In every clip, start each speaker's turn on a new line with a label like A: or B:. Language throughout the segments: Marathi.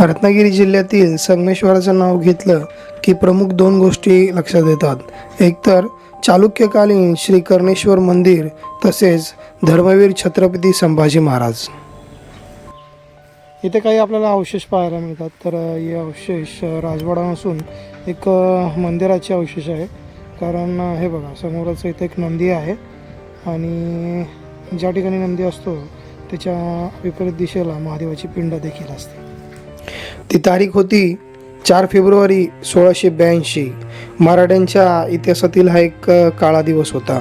A: रत्नागिरी जिल्ह्यातील संगमेश्वराचं नाव घेतलं की प्रमुख दोन गोष्टी लक्षात येतात. एकतर चालुक्यकालीन श्री कर्णेश्वर मंदिर तसेच धर्मवीर छत्रपती संभाजी महाराज. इथे काही आपल्याला अवशेष पाहायला मिळतात. तर हे अवशेष राजवाडा नसून एक मंदिराचे अवशेष आहे. कारण हे बघा समोरच इथे एक नंदी आहे आणि ज्या ठिकाणी नंदी असतो त्याच्या विपरीत दिशेला महादेवाची पिंड देखील असते. ती तारीख होती चार फेब्रुवारी सोळाशे ब्याऐंशी. मराठ्यांच्या इतिहासातील हा एक काळा दिवस होता.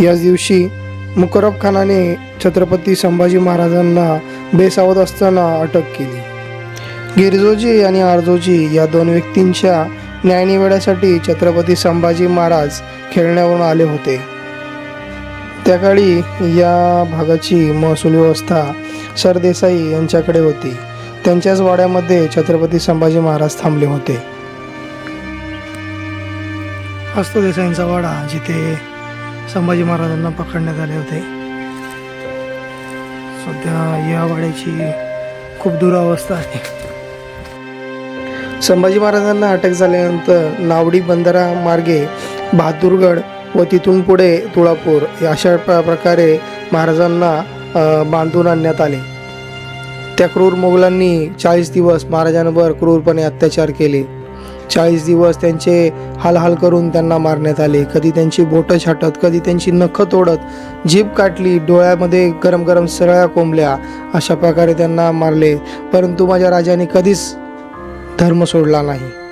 A: याच दिवशी मुकरब खानाने छत्रपती संभाजी महाराजांना बेसावत असताना अटक केली. गिरजोजी आणि आरजोजी या दोन व्यक्तींच्या न्यायनिवेड्यासाठी छत्रपती संभाजी महाराज खेळण्यावरून आले होते. त्या काळी या भागाची महसूल व्यवस्था सरदेसाई यांच्याकडे होती. त्यांच्याच वाड्यामध्ये छत्रपती संभाजी महाराज थांबले होते. असतो देसाईंचा वाडा जिथे संभाजी महाराजांना पकडण्यात आले होते. सध्या या वाड्याची खूप दुरावस्था आहे. संभाजी महाराजांना अटक झाल्यानंतर नावडी बंदरा मार्गे बहादूरगड व तिथून पुढे तुळापूर या अशा प्र- प्रकारे महाराजांना बांधून आणण्यात आले. त्या क्रूर मोगलांनी चाळीस दिवस महाराजांवर क्रूरपणे अत्याचार केले. चाळीस दिवस त्यांचे हालहाल करून त्यांना मारण्यात आले. कधी त्यांची बोटं छाटत कधी त्यांची नखं तोडत जीभ काटली डोळ्यामध्ये गरम गरम सरळ्या कोंबल्या अशा प्रकारे त्यांना मारले. परंतु माझ्या राजाने कधीच धर्म सोडला नाही.